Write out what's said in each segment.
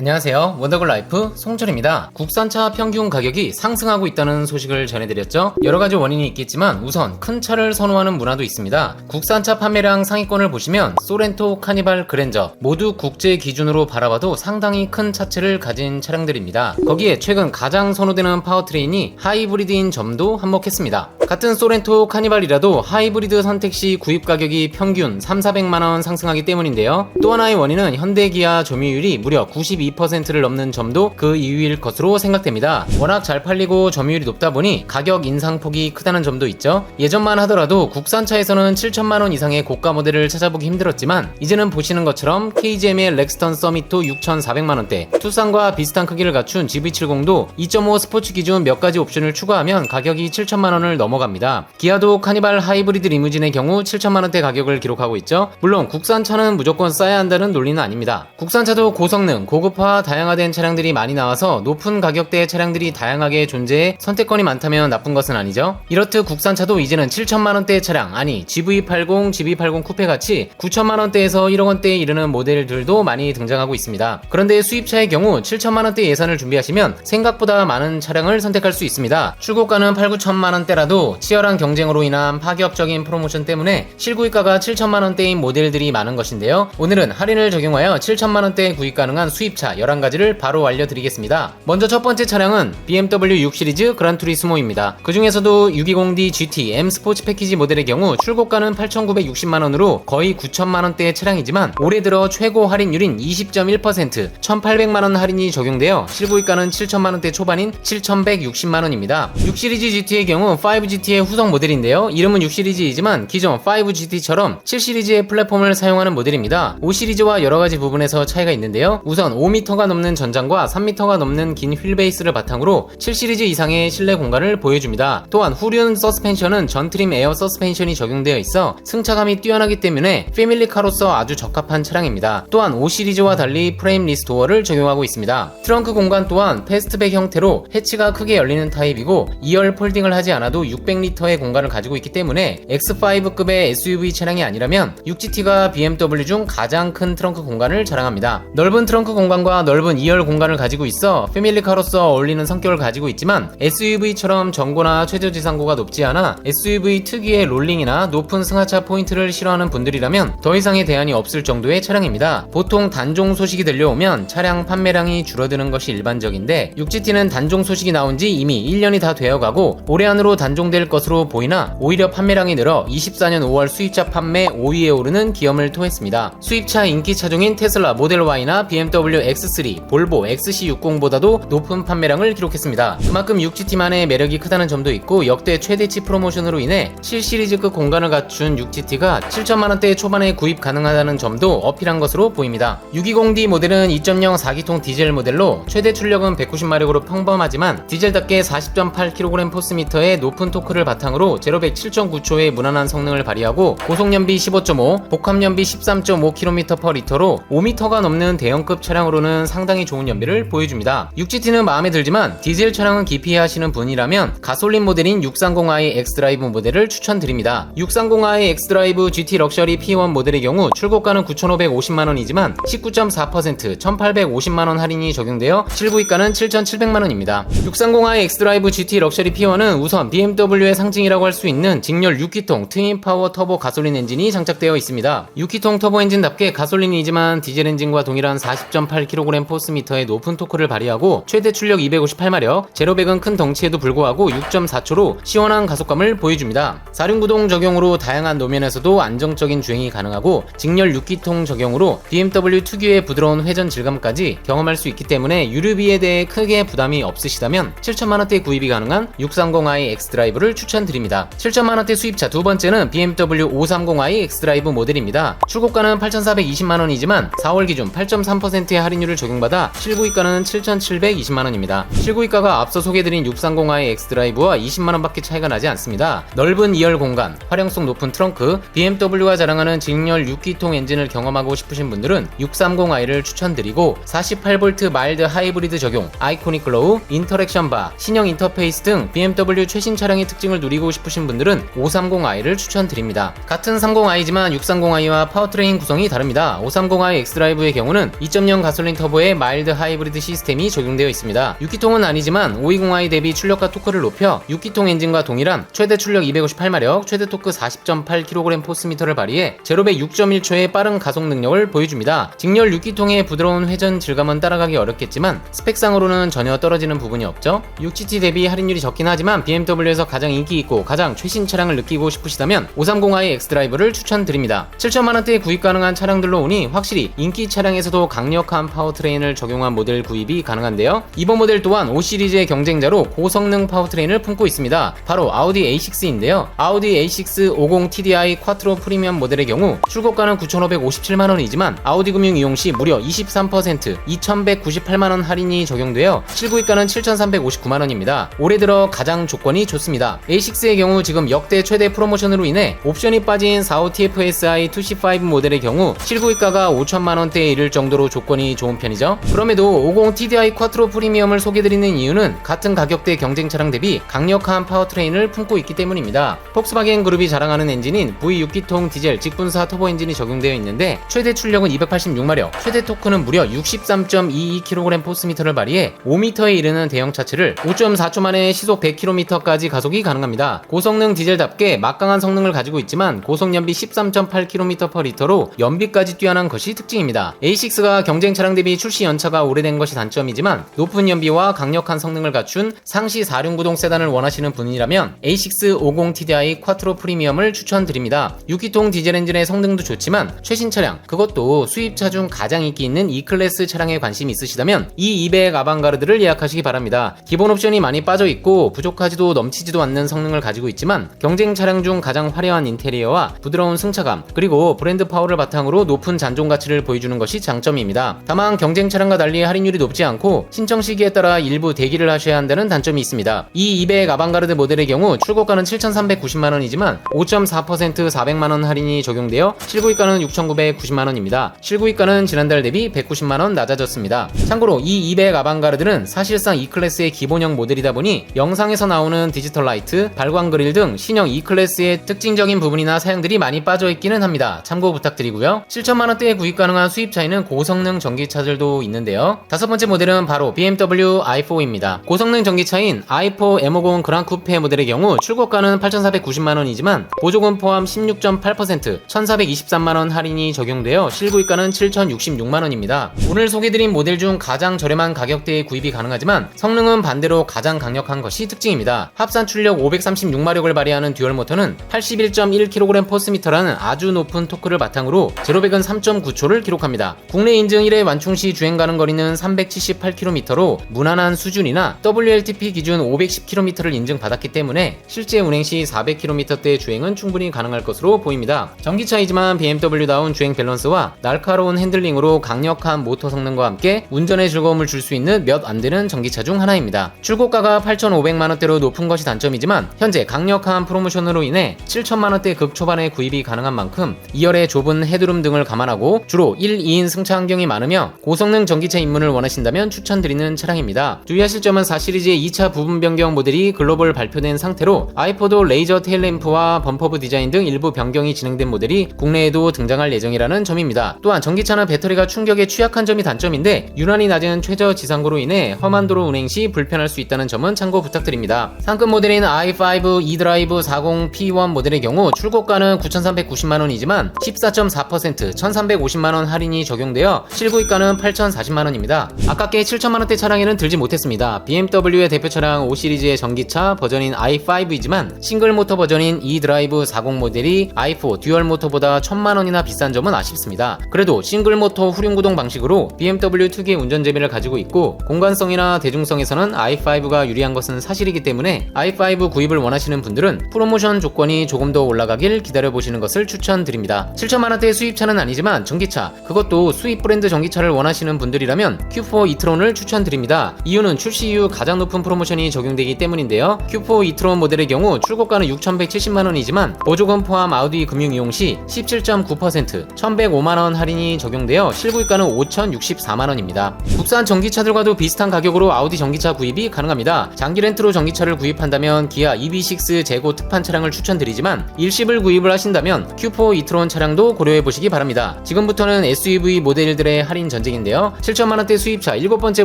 안녕하세요. 원더글 라이프 송철입니다. 국산차 평균 가격이 상승하고 있다는 소식을 전해드렸죠. 여러 가지 원인이 있겠지만 우선 큰 차를 선호하는 문화도 있습니다. 국산차 판매량 상위권을 보시면 소렌토, 카니발, 그랜저 모두 국제 기준으로 바라봐도 상당히 큰 차체를 가진 차량들입니다. 거기에 최근 가장 선호되는 파워트레인이 하이브리드인 점도 한몫했습니다. 같은 소렌토, 카니발이라도 하이브리드 선택 시 구입 가격이 평균 3, 400만 원 상승하기 때문인데요. 또 하나의 원인은 현대 기아 점유율이 무려 92%를 넘는 점도 그 이유일 것으로 생각됩니다. 워낙 잘 팔리고 점유율이 높다 보니 가격 인상폭이 크다는 점도 있죠. 예전만 하더라도 국산차에서는 7천만 원 이상의 고가 모델을 찾아보기 힘들었지만 이제는 보시는 것처럼 KGM의 렉스턴 서미토 6,400만 원대, 투싼과 비슷한 크기를 갖춘 GV70도 2.5 스포츠 기준 몇 가지 옵션을 추가하면 가격이 7천만 원을 넘어갑니다. 기아도 카니발 하이브리드 리무진의 경우 7천만 원대 가격을 기록하고 있죠. 물론 국산차는 무조건 싸야 한다는 논리는 아닙니다. 국산차도 고성능, 고급 화, 다양화된 차량들이 많이 나와서 높은 가격대의 차량들이 다양하게 존재해 선택권이 많다면 나쁜 것은 아니죠. 이렇듯 국산차도 이제는 7천만 원대의 차량, 아니 GV80, GV80 쿠페 같이 9천만 원대에서 1억 원대에 이르는 모델들도 많이 등장하고 있습니다. 그런데 수입차의 경우 7천만 원대 예산을 준비하시면 생각보다 많은 차량을 선택할 수 있습니다. 출고가는 8, 9천만 원대라도 치열한 경쟁으로 인한 파격적인 프로모션 때문에 실구입가가 7천만 원대인 모델들이 많은 것인데요. 오늘은 할인을 적용하여 7천만 원대에 구입 가능한 수입차 11가지를 바로 알려드리겠습니다. 먼저 첫 번째 차량은 BMW 6 시리즈 그란투리스모입니다. 그 중에서도 620D GT M 스포츠 패키지 모델의 경우 출고가는 8,960만 원으로 거의 9천만 원대의 차량이지만 올해 들어 최고 할인율인 20.1% 1,800만 원 할인이 적용되어 실구입가는 7천만 원대 초반인 7,160만 원입니다. 6 시리즈 GT의 경우 5GT의 후속 모델인데요. 이름은 6 시리즈이지만 기존 5GT처럼 7 시리즈의 플랫폼을 사용하는 모델입니다. 5 시리즈와 여러 가지 부분에서 차이가 있는데요. 우선 5m가 넘는 전장과 3m가 넘는 긴 휠베이스를 바탕으로 7 시리즈 이상의 실내 공간을 보여줍니다. 또한 후륜 서스펜션은 전트림 에어 서스펜션이 적용되어 있어 승차감이 뛰어나기 때문에 패밀리카로서 아주 적합한 차량입니다. 또한 5 시리즈와 달리 프레임리스 도어를 적용하고 있습니다. 트렁크 공간 또한 패스트백 형태로 해치가 크게 열리는 타입이고 2열 폴딩을 하지 않아도 600리터의 공간을 가지고 있기 때문에 X5급의 SUV 차량이 아니라면 6GT가 BMW 중 가장 큰 트렁크 공간을 자랑합니다. 넓은 트렁크 공간 과 넓은 2열 공간을 가지고 있어 패밀리카로서 어울리는 성격을 가지고 있지만 SUV처럼 전고나 최저지상고가 높지 않아 SUV 특유의 롤링이나 높은 승하차 포인트를 싫어하는 분들이라면 더 이상의 대안이 없을 정도의 차량입니다. 보통 단종 소식이 들려오면 차량 판매량이 줄어드는 것이 일반적인데 6GT는 단종 소식이 나온 지 이미 1년이 다 되어가고 올해 안으로 단종될 것으로 보이나 오히려 판매량이 늘어 24년 5월 수입차 판매 5위에 오르는 기염을 토했습니다. 수입차 인기 차종인 테슬라 모델 Y나 BMW X3, 볼보 XC60보다도 높은 판매량을 기록했습니다. 그만큼 6GT만의 매력이 크다는 점도 있고 역대 최대치 프로모션으로 인해 7시리즈급 공간을 갖춘 6GT가 7천만원대 초반에 구입 가능하다는 점도 어필한 것으로 보입니다. 620D 모델은 2.0 4기통 디젤 모델로 최대 출력은 190마력으로 평범하지만 디젤답게 40.8kg 포스미터의 높은 토크를 바탕으로 제로백 7.9초의 무난한 성능을 발휘하고 고속연비 15.5, 복합연비 13.5km/L로 5m가 넘는 대형급 차량으로 실용적으로는 상당히 좋은 연비를 보여줍니다. 6GT는 마음에 들지만 디젤 차량은 기피하시는 분이라면 가솔린 모델인 630i X드라이브 모델을 추천드립니다. 630i X드라이브 GT 럭셔리 P1 모델의 경우 출고가는 9,550만원이지만 19.4% 1,850만원 할인이 적용되어 실구입가는 7,700만원입니다. 630i X드라이브 GT 럭셔리 P1은 우선 BMW의 상징이라고 할 수 있는 직렬 6기통 트윈 파워 터보 가솔린 엔진이 장착되어 있습니다. 6기통 터보 엔진답게 가솔린이지만 디젤 엔진과 동일한 40.8 1kg 포스미터의 높은 토크를 발휘하고 최대 출력 258마력, 제로백은 큰 덩치에도 불구하고 6.4초로 시원한 가속감을 보여줍니다. 4륜구동 적용으로 다양한 노면에서도 안정적인 주행이 가능하고 직렬 6기통 적용으로 BMW 특유의 부드러운 회전 질감까지 경험할 수 있기 때문에 유류비에 대해 크게 부담이 없으시다면 7천만원대 구입이 가능한 630i X드라이브를 추천드립니다. 7천만원대 수입차 두 번째는 BMW 530i X드라이브 모델입니다. 출고가는 8,420만원이지만 4월 기준 8.3%의 할인 율을 적용받아 실구입가는 7,720만원입니다. 실구입가가 앞서 소개드린 630i X드라이브와 20만원밖에 차이가 나지 않습니다. 넓은 2열 공간, 활용성 높은 트렁크, BMW가 자랑하는 직렬 6기통 엔진을 경험하고 싶으신 분들은 630i를 추천드리고 48V 마일드 하이브리드 적용, 아이코닉 글로우, 인터랙션 바, 신형 인터페이스 등 BMW 최신 차량의 특징을 누리고 싶으신 분들은 530i를 추천드립니다. 같은 30i지만 630i와 파워트레인 구성이 다릅니다. 530i X드라이브의 경우는 2.0 가솔린 가솔린 터보의 마일드 하이브리드 시스템이 적용되어 있습니다. 6기통은 아니지만 520i 대비 출력과 토크를 높여 6기통 엔진과 동일한 최대 출력 258마력, 최대 토크 40.8kg 포스미터를 발휘해 제로배 6.1초의 빠른 가속 능력을 보여줍니다. 직렬 6기통의 부드러운 회전 질감은 따라가기 어렵겠지만 스펙상으로는 전혀 떨어지는 부분이 없죠. 6GT 대비 할인율이 적긴 하지만 BMW에서 가장 인기 있고 가장 최신 차량을 느끼고 싶으시다면 530i X드라이브를 추천드립니다. 7천만원대에 구입 가능한 차량들로 오니 확실히 인기 차량에서도 강력한 파워트레인을 적용한 모델 구입이 가능한데요. 이번 모델 또한 5시리즈의 경쟁자로 고성능 파워트레인을 품고 있습니다. 바로 아우디 A6인데요. 아우디 A6 50 TDI 쿼트로 프리미엄 모델의 경우 출고가는 9,557만원이지만 아우디 금융 이용 시 무려 23% 2,198만원 할인이 적용되어 실구입가는 7,359만원입니다. 올해 들어 가장 조건이 좋습니다. A6의 경우 지금 역대 최대 프로모션으로 인해 옵션이 빠진 45TFSI 2C5 모델의 경우 실구입가가 5천만원대에 이를 정도로 조건이 좋은 편이죠. 그럼에도 50 TDI 쿼트로 프리미엄을 소개드리는 이유는 같은 가격대 경쟁 차량 대비 강력한 파워트레인을 품고 있기 때문입니다. 폭스바겐 그룹이 자랑하는 엔진인 V6기통 디젤 직분사 터보 엔진이 적용되어 있는데 최대 출력은 286마력, 최대 토크는 무려 63.22kg 포스미터를 발휘해 5m에 이르는 대형 차체를 5.4초 만에 시속 100km까지 가속이 가능합니다. 고성능 디젤답게 막강한 성능을 가지고 있지만 고속 연비 13.8km/L로 연비까지 뛰어난 것이 특징입니다. A6가 경쟁 차량 대비 출시 연차가 오래된 것이 단점이지만 높은 연비와 강력한 성능을 갖춘 상시 4륜구동 세단을 원하시는 분이라면 A6 50 TDI 쿼트로 프리미엄을 추천드립니다. 6기통 디젤 엔진의 성능도 좋지만 최신 차량 그것도 수입차 중 가장 인기 있는 E클래스 차량에 관심이 있으시다면 이 200 아방가르드를 예약하시기 바랍니다. 기본 옵션이 많이 빠져 있고 부족하지도 넘치지도 않는 성능을 가지고 있지만 경쟁 차량 중 가장 화려한 인테리어와 부드러운 승차감 그리고 브랜드 파워를 바탕으로 높은 잔존 가치를 보여주는 것이 장점입니다. 다만 경쟁 차량과 달리 할인율이 높지 않고 신청 시기에 따라 일부 대기를 하셔야 한다는 단점이 있습니다. 이 200 아방가르드 모델의 경우 출고가는 7,390만원이지만 5.4% 400만원 할인이 적용되어 실구입가는 6,990만원입니다. 실구입가는 지난달 대비 190만원 낮아졌습니다. 참고로 이 200 아방가르드는 사실상 E클래스의 기본형 모델이다 보니 영상에서 나오는 디지털 라이트, 발광 그릴 등 신형 E클래스의 특징적인 부분이나 사양들이 많이 빠져 있기는 합니다. 참고 부탁드리고요. 7천만원대에 구입 가능한 수입차에는 고성능 전기 차들도 있는데요. 다섯 번째 모델은 바로 BMW i4입니다. 고성능 전기차인 i4 M50 그랑 쿠페 모델의 경우 출고가는 8,490만원이지만 보조금 포함 16.8% 1,423만원 할인이 적용되어 실구입가는 7,066만원입니다. 오늘 소개드린 모델 중 가장 저렴한 가격대에 구입이 가능하지만 성능은 반대로 가장 강력한 것이 특징입니다. 합산 출력 536마력을 발휘하는 듀얼 모터는 81.1kg 포스미터라는 아주 높은 토크를 바탕으로 제로백은 3.9초를 기록합니다. 국내 인증 1회 완 충시 주행 가능 거리는 378km로 무난한 수준이나 WLTP 기준 510km를 인증받았기 때문에 실제 운행 시 400km대 주행은 충분히 가능할 것으로 보입니다. 전기차이지만 BMW다운 주행 밸런스와 날카로운 핸들링으로 강력한 모터 성능과 함께 운전의 즐거움을 줄 수 있는 몇 안 되는 전기차 중 하나입니다. 출고가가 8,500만원대로 높은 것이 단점이지만 현재 강력한 프로모션으로 인해 7천만원대 극초반에 구입이 가능한 만큼 2열의 좁은 헤드룸 등을 감안하고 주로 1, 2인 승차 환경이 많으며 고성능 전기차 입문을 원하신다면 추천드리는 차량입니다. 주의하실 점은 4시리즈의 2차 부분 변경 모델이 글로벌 발표된 상태로 i4도 레이저 테일램프와 범퍼브 디자인 등 일부 변경이 진행된 모델이 국내에도 등장할 예정이라는 점입니다. 또한 전기차는 배터리가 충격에 취약한 점이 단점인데 유난히 낮은 최저 지상고로 인해 험한 도로 운행 시 불편할 수 있다는 점은 참고 부탁드립니다. 상급 모델인 i5 e드라이브 40 P1 모델의 경우 출고가는 9,390만원이지만 14.4% 1,350만원 할인이 적용되어 실구입가 는 8,040만원입니다. 아깝게 7천만원대 차량에는 들지 못했습니다. BMW의 대표 차량 5시리즈의 전기차 버전인 i5이지만 싱글 모터 버전인 e드라이브 40 모델이 i4 듀얼 모터보다 1,000만원이나 비싼 점은 아쉽습니다. 그래도 싱글 모터 후륜 구동 방식으로 BMW 특유의 운전 재미를 가지고 있고 공간성이나 대중성에서는 i5가 유리한 것은 사실이기 때문에 i5 구입을 원하시는 분들은 프로모션 조건이 조금 더 올라가길 기다려보시는 것을 추천드립니다. 7천만원대의 수입차는 아니지만 전기차, 그것도 수입 브랜드 전기차를 원하시는 분들이라면 Q4 이트론을 추천드립니다. 이유는 출시 이후 가장 높은 프로모션이 적용되기 때문인데요. Q4 이트론 모델의 경우 출고가는 6,170만원이지만 보조금 포함 아우디 금융 이용 시 17.9% 1,105만원 할인이 적용되어 실구입가는 5,064만원입니다. 국산 전기차들과도 비슷한 가격으로 아우디 전기차 구입이 가능합니다. 장기 렌트로 전기차를 구입한다면 기아 EV6 재고 특판 차량을 추천드리지만 일시불 구입을 하신다면 Q4 이트론 차량도 고려해 보시기 바랍니다. 지금부터는 SUV 모델들의 할인 전 전직인데요. 7천만원대 수입차 7번째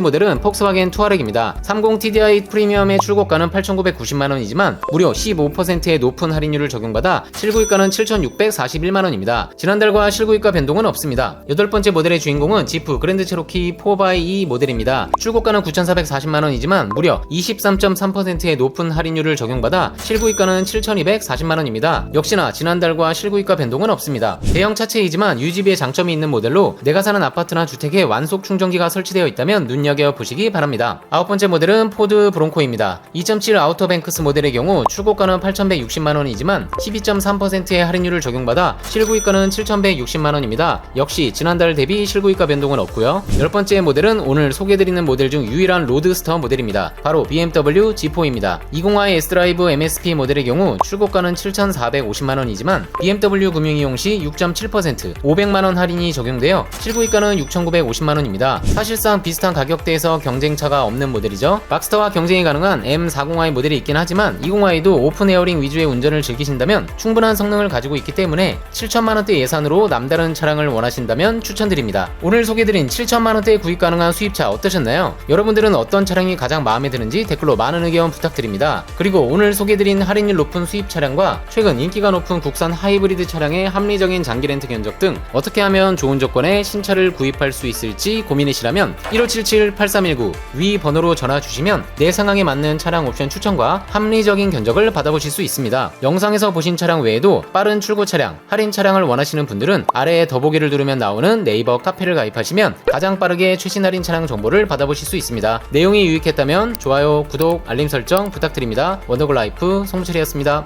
모델은 폭스바겐 투아렉입니다. 30 TDI 프리미엄의 출고가는 8,990만원이지만 무려 15%의 높은 할인율을 적용받아 실구입가는 7,641만원입니다. 지난달과 실구입가 변동은 없습니다. 여덟 번째 모델의 주인공은 지프 그랜드 체로키 4x2 모델입니다. 출고가는 9,440만원이지만 무려 23.3%의 높은 할인율을 적용받아 실구입가는 7,240만원입니다. 역시나 지난달과 실구입가 변동은 없습니다. 대형 차체이지만 유지비에 장점이 있는 모델로 내가 사는 아파트나 주택 에 완속 충전기가 설치되어 있다면 눈여겨 보시기 바랍니다. 아홉 번째 모델은 포드 브론코입니다. 2.7 아우터뱅크스 모델의 경우 출고가는 8,160만원이지만 12.3%의 할인율을 적용받아 실구입가는 7,160만원입니다. 역시 지난달 대비 실구입가 변동은 없고요. 열 번째 모델은 오늘 소개드리는 모델 중 유일한 로드스터 모델입니다. 바로 BMW G4입니다. 20i S드라이브 MSP 모델의 경우 출고가는 7,450만원이지만 BMW 금융이용 시 6.7% 500만원 할인이 적용되어 실구입가는 6,950만원입니다. 사실상 비슷한 가격대에서 경쟁차가 없는 모델이죠. 막스터와 경쟁이 가능한 M40i 모델이 있긴 하지만 20i도 오픈 에어링 위주의 운전을 즐기신다면 충분한 성능을 가지고 있기 때문에 7천만원대 예산으로 남다른 차량을 원하신다면 추천드립니다. 오늘 소개드린 7천만원대 구입 가능한 수입차 어떠셨나요? 여러분들은 어떤 차량이 가장 마음에 드는지 댓글로 많은 의견 부탁드립니다. 그리고 오늘 소개드린 할인율 높은 수입 차량과 최근 인기가 높은 국산 하이브리드 차량의 합리적인 장기 렌트 견적 등 어떻게 하면 좋은 조건에 신차를 구입할 수 있을지 고민이시라면 1577-8319 위 번호로 전화 주시면 내 상황에 맞는 차량 옵션 추천과 합리적인 견적을 받아보실 수 있습니다. 영상에서 보신 차량 외에도 빠른 출고 차량, 할인 차량을 원하시는 분들은 아래에 더보기를 누르면 나오는 네이버 카페를 가입하시면 가장 빠르게 최신 할인 차량 정보를 받아보실 수 있습니다. 내용이 유익했다면 좋아요, 구독, 알림 설정 부탁드립니다. 원더글 라이프 송철이었습니다.